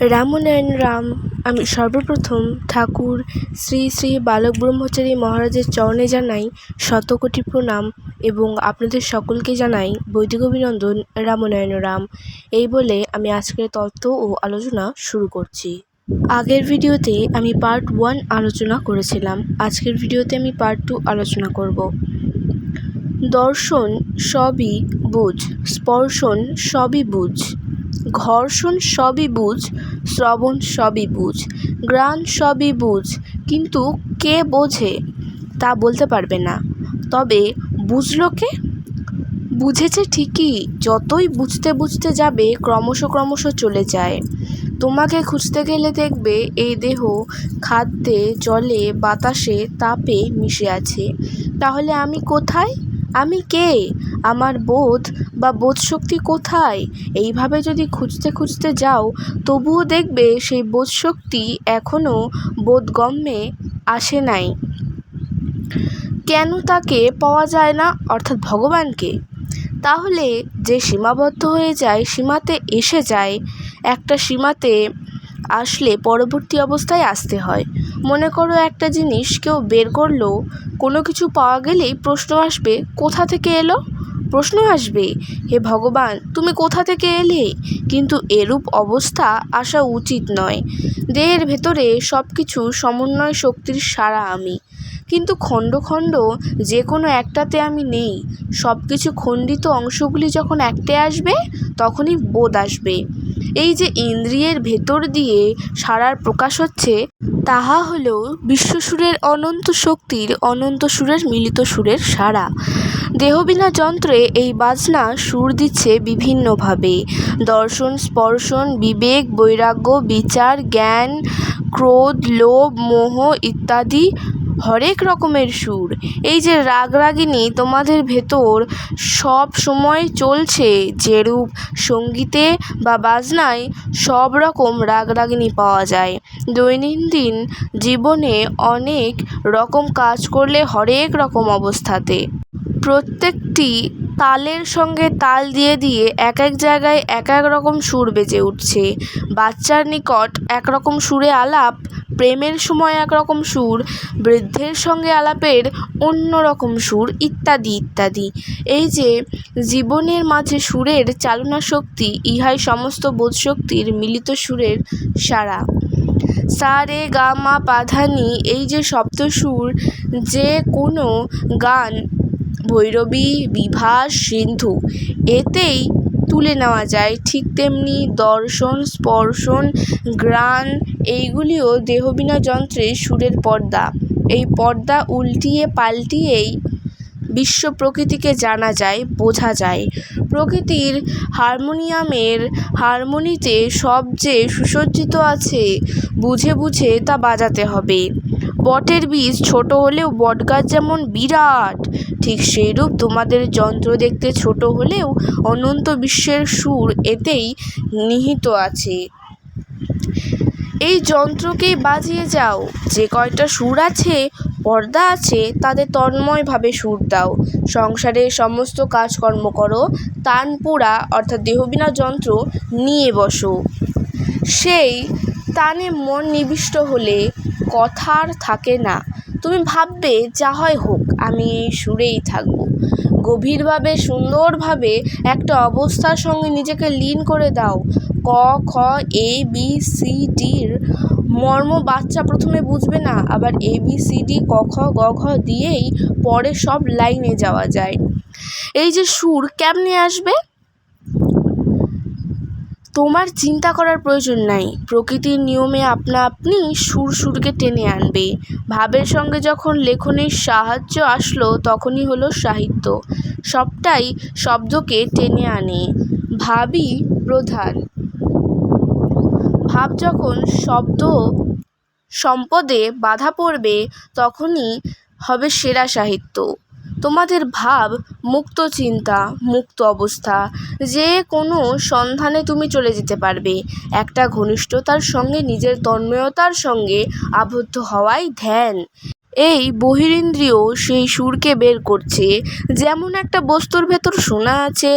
রামনারায়ণ রাম, আমি সর্বপ্রথম ঠাকুর শ্রী শ্রী বালক ব্রহ্মচারী মহারাজের চরণে জানাই শতকোটি প্রণাম এবং আপনাদের সকলকে জানাই বৈদিক অভিনন্দন রামনারায়ণ রাম। এই বলে আমি আজকের তত্ত্ব ও আলোচনা শুরু করছি। আগের ভিডিওতে আমি পার্ট ওয়ান আলোচনা করেছিলাম। আজকের ভিডিওতে আমি পার্ট টু আলোচনা করব। দর্শন সবই বুঝ, স্পর্শন সবই বুঝ। ঘর্ষণ সবই বুঝ, শ্রবণ সবই বুঝ ঘ্রাণ সবই বুঝ, কিন্তু কে বোঝে তা বলতে পারবে না। তবে বুঝলো কে? বুঝেছে ঠিকই, যতই বুঝতে বুঝতে যাবে, ক্রমশ ক্রমশ চলে যায়। তোমাকে খুঁজতে গেলে দেখবে, এই দেহ খাদ্যে, জলে, বাতাসে, তাপে মিশে আছে। তাহলে আমি কোথায়? আমি কে? আমার বোধ বা বোধশক্তি কোথায়? এইভাবে যদি খুঁজতে খুঁজতে যাও, তবুও দেখবে সেই বোধশক্তি এখনও বোধগম্যে আসে নাই। কেন তাকে পাওয়া যায় না, অর্থাৎ ভগবানকে? তাহলে যে সীমাবদ্ধ হয়ে যায়, সীমাতে এসে যায়, একটা সীমাতে আসলে পরবর্তী অবস্থায় আসতে হয়। মনে করো একটা জিনিস কেউ বের করল কোনো কিছু পাওয়া গেলেই প্রশ্ন আসবে, কোথা থেকে এলো? প্রশ্ন আসবে, হে ভগবান, তুমি কোথা থেকে এলে? কিন্তু এরূপ অবস্থা আসা উচিত নয়। দেহের ভেতরে সব কিছু সমন্বয় শক্তির সারা আমি। কিন্তু খণ্ড খণ্ড যে কোনো একটাতে আমি নেই। সব কিছু খণ্ডিত অংশগুলি যখন একটে আসবে, তখনই বোধ আসবে। এই যে ইন্দ্রিয়ের ভেতর দিয়ে সারার প্রকাশ হচ্ছে তাহা হল বিশ্বসুরের অনন্ত শক্তির অনন্ত সুরের মিলিত সুরের সারা দেহবিনা যন্ত্রে এই বাজনা সুর দিচ্ছে বিভিন্নভাবে। দর্শন, স্পর্শন, বিবেক, বৈরাগ্য, বিচার, জ্ঞান, ক্রোধ, লোভ, মোহ ইত্যাদি হরেক রকমের সুর। এই যে রাগরাগিনী, তোমাদের ভেতর সব সময় চলছে যেরূপ সঙ্গীতে বা বাজনায় সব রকম রাগরাগিনী পাওয়া যায়। দৈনন্দিন জীবনে অনেক রকম কাজ করলে হরেক রকম অবস্থাতে। প্রত্যেকটি তালের সঙ্গে তাল দিয়ে দিয়ে এক এক জায়গায় এক এক রকম সুর বেজে উঠছে। বাচ্চার নিকট একরকম সুরে আলাপ প্রেমের সময় একরকম সুর, বৃদ্ধের সঙ্গে আলাপের অন্য রকম সুর, ইত্যাদি ইত্যাদি। এই যে, জীবনের মাঝে সুরের চালনা শক্তি, ইহাই সমস্ত বোধশক্তির মিলিত সুরের সারা। সা, রে, গা, মা, পা, ধা, নি, এই যে শব্দ সুর, যে কোনো গান, ভৈরবী, বিভাস, সিন্ধু, এতেই তুলে নেওয়া যায়। ঠিক তেমনি দর্শন, স্পর্শন ঘ্রাণ এইগুলিও দেহবিনা যন্ত্রের সুরের পর্দা। এই পর্দা উল্টিয়ে পাল্টিয়েই বিশ্ব প্রকৃতিকে জানা যায়, বোঝা যায়। প্রকৃতির হারমোনিয়ামের হারমোনিতে সব যে সুসজ্জিত আছে, বুঝে বুঝে তা বাজাতে হবে। বটের বীজ ছোট হলেও বটগাছ যেমন বিরাট, ঠিক সেইরূপ তোমাদের যন্ত্র দেখতে ছোট হলেও অনন্ত বিশ্বের সুর এতেই নিহিত আছে। এই যন্ত্রকেই বাজিয়ে যাও। যে কয়টা সুর আছে, পর্দা আছে, তাদের তন্ময়ভাবে সুর দাও। সংসারের সমস্ত কাজকর্ম করো, তানপুরা, অর্থাৎ দেহবিনা যন্ত্র, নিয়ে বসো। সেই তানে মন নিবিষ্ট হলে কথা আর থাকে না। তুমি ভাববে, যা হয় হোক, আমি এই সুরেই থাকব। গভীরভাবে, সুন্দরভাবে একটা অবস্থার সঙ্গে নিজেকে লীন করে দাও। ক, খ, এ, বি, সি ডির মর্ম বাচ্চা প্রথমে বুঝবে না। আবার এ, বি, সি, ডি, ক, খ, গ, ঘ দিয়েই পরে সব লাইনে যাওয়া যায়। এই যে সুর কেমনে আসবে? তোমার চিন্তা করার প্রয়োজন নাই। প্রকৃতির নিয়মে আপনা আপনি সুর সুরকে টেনে আনবে। ভাবের সঙ্গে যখন লেখনের সাহায্য আসলো, তখনই হলো সাহিত্য। সবটাই শব্দকে টেনে আনে। ভাবই প্রধান। ভাব যখন শব্দ সম্পদে বাধা পড়বে, তখনই হবে সেরা সাহিত্য। তোমাদের ভাব মুক্ত চিন্তা, মুক্ত অবস্থা, যে কোনো সন্ধানে তুমি চলে যেতে পারবে। একটা ঘনিষ্ঠতার সঙ্গে নিজের তন্ময়তার সঙ্গে আবদ্ধ হওয়াই ধ্যান। এই বহিরিন্দ্রিয় সেই সুরকে বের করছে। যেমন একটা বস্তুর ভেতর সোনা আছে,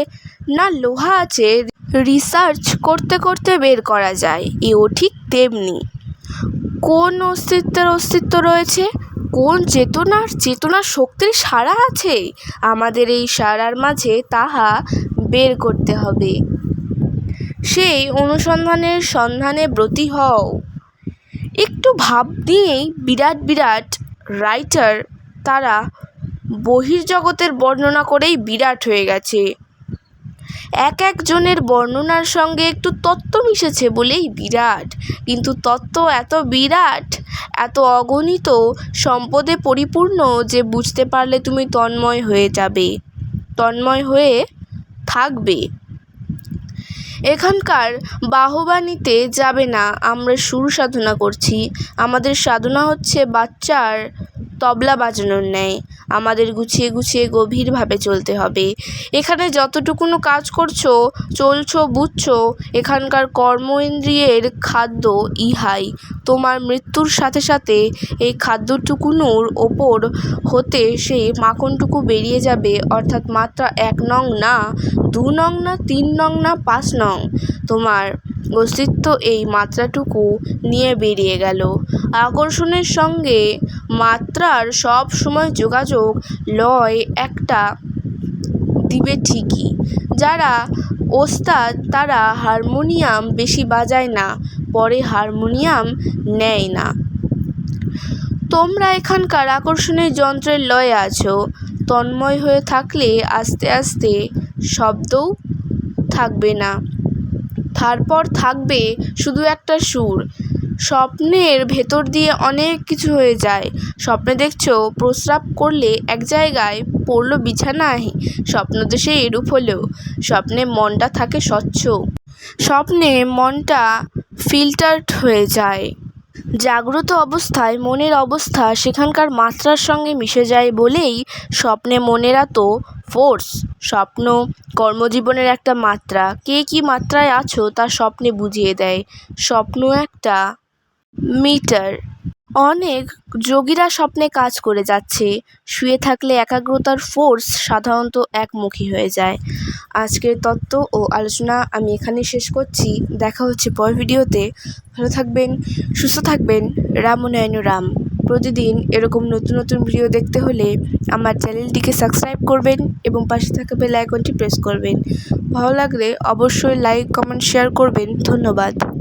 না লোহা আছে রিসার্চ করতে করতে বের করা যায়। এও ঠিক তেমনি। কোন অস্তিত্বের অস্তিত্ব রয়েছে? কোন চেতনার চেতনার শক্তির সাড়া আছে? আমাদের এই সাড়ার মাঝে তাহা বের করতে হবে। সেই অনুসন্ধানের সন্ধানে ব্রতী হও। একটু ভাব নিয়েই বিরাট বিরাট রাইটার তারা বহির্জগতের বর্ণনা করেই বিরাট হয়ে গেছে। এক একজনের বর্ণনার সঙ্গে একটু তত্ত্ব মিশেছে বলেই বিরাট। কিন্তু তত্ত্ব এত বিরাট, এত অগণিত, সম্পদে পরিপূর্ণ যে বুঝতে পারলে তুমি তন্ময় হয়ে যাবে। তন্ময় হয়ে থাকবে। এখানকার বাহবা নিতে যাবে না, আমরা সুর সাধনা করছি। আমাদের সাধনা হচ্ছে বাচ্চার তবলা বাজানোর ন্যায়। আমাদের গুছিয়ে গুছিয়ে গভীরভাবে চলতে হবে। এখানে যতটুকুনো কাজ করছ, চলছো, বুঝছ, এখানকার কর্ম ইন্দ্রিয়ের খাদ্য ইহাই। তোমার মৃত্যুর সাথে সাথে এই খাদ্যটুকুনোর ওপর হতে সেই মাখনটুকু বেরিয়ে যাবে, অর্থাৎ মাত্রা এক নং না দু নং না তিন নং না পাঁচ নং। তোমার অস্তিত্ব এই মাত্রাটুকু নিয়ে বেরিয়ে গেল। আকর্ষণের সঙ্গে মাত্রার সব সময় যোগাযোগ লয় একটা দিবে ঠিকই। যারা ওস্তাদ, তারা হারমোনিয়াম বেশি বাজায় না, পরে হারমোনিয়াম নেয় না। তোমরা এখানকার আকর্ষণের যন্ত্রের লয়ে আছো। তন্ময় হয়ে থাকলে আস্তে আস্তে শব্দও থাকবে না। তারপর থাকবে শুধু একটা সুর। স্বপ্নের ভেতর দিয়ে অনেক কিছু হয়ে যায়। স্বপ্নে দেখছ, প্রস্রাব করলে এক জায়গায় পড়ল বিছানায় স্বপ্নদেশে এরূপ হলেও স্বপ্নে মনটা থাকে স্বচ্ছ। স্বপ্নে মনটা ফিল্টার্ড হয়ে যায়। জাগ্রত অবস্থায় মনের অবস্থা সেখানকার মাত্রার সঙ্গে মিশে যায় বলেই স্বপ্নে মনের এত ফোর্স স্বপ্ন, কর্মজীবনের একটা মাত্রা। কে কী মাত্রায় আছো তা স্বপ্নে বুঝিয়ে দেয়। স্বপ্ন একটা মিটার অনেক যোগীরা স্বপ্নে কাজ করে যাচ্ছে। শুয়ে থাকলে একাগ্রতার ফোর্স সাধারণত একমুখী হয়ে যায়। আজকের তত্ত্ব ও আলোচনা আমি এখানে শেষ করছি। দেখা হচ্ছে পর ভিডিওতে। ভালো থাকবেন, সুস্থ থাকবেন। রামনায়ণ রাম। প্রতিদিন এরকম নতুন নতুন ভিডিও দেখতে হলে আমার চ্যানেলটিকে সাবস্ক্রাইব করবেন এবং পাশে থাকা বেল আইকনটি প্রেস করবেন। ভালো লাগলে অবশ্যই লাইক, কমেন্ট, শেয়ার করবেন। ধন্যবাদ।